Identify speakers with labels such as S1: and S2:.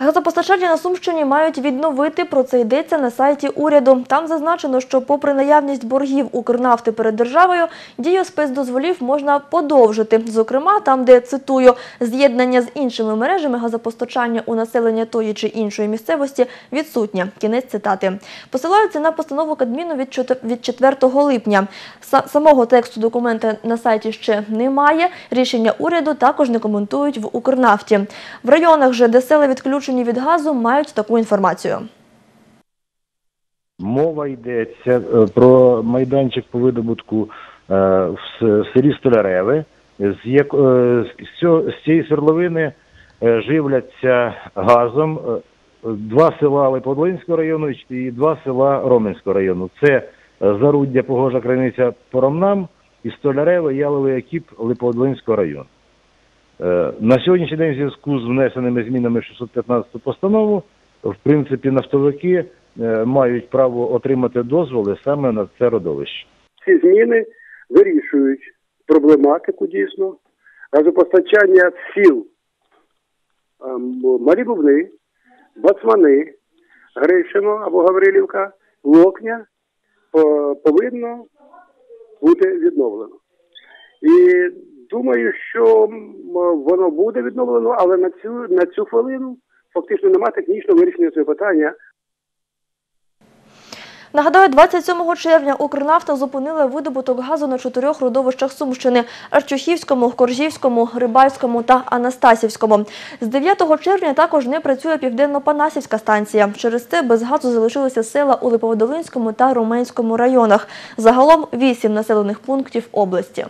S1: Газопостачання на Сумщині мають відновити. Про це йдеться на сайті уряду. Там зазначено, що попри наявність боргів Укрнафти перед державою, дію спецдозволів можна подовжити. Зокрема, там, де цитую, з'єднання з іншими мережами газопостачання у населення тої чи іншої місцевості відсутнє. Кінець цитати. Посилаються на постанову Кабміну від чотир- від 4 липня. Са- Самого тексту документа на сайті ще немає. Рішення уряду також не коментують в Укрнафті. В районах же, де села відключені від газу, мають таку інформацію.
S2: Мова йдеться е, про майданчик по видобутку е, в селі Столяреве, з, як, е, з, цього- з цієї свердловини живляться газом два села Липоводолинського району і два села Роменського району. Це Заруддя, Погожа, Криниця, Поромнам і Столяреве, Яловий Окіп Липоводолинського району. Е, На сьогоднішній день в зв'язку з внесеними змінами в 615 постанову, в принципі, нафтовики е, мають право отримати дозволи саме на це родовище.
S3: ці зміни вирішують проблематику дійсно газопостачання сіл ем, Малі Бубни, Бацмани, Гришино або Гаврилівка, Локня повинно бути відновлено. І думаю, що воно буде відновлено, але на цю, на цю хвилину фактично немає технічного вирішення цього питання.
S1: Нагадаю, 27 червня Укрнафта зупинила видобуток газу на чотирьох родовищах Сумщини – Арчухівському, Коржівському, Рибальському та Анастасівському. З 9 червня також не працює Південно-Панасівська станція. Через це без газу залишилися села у Липоводолинському та Руменському районах. Загалом вісім населених пунктів області.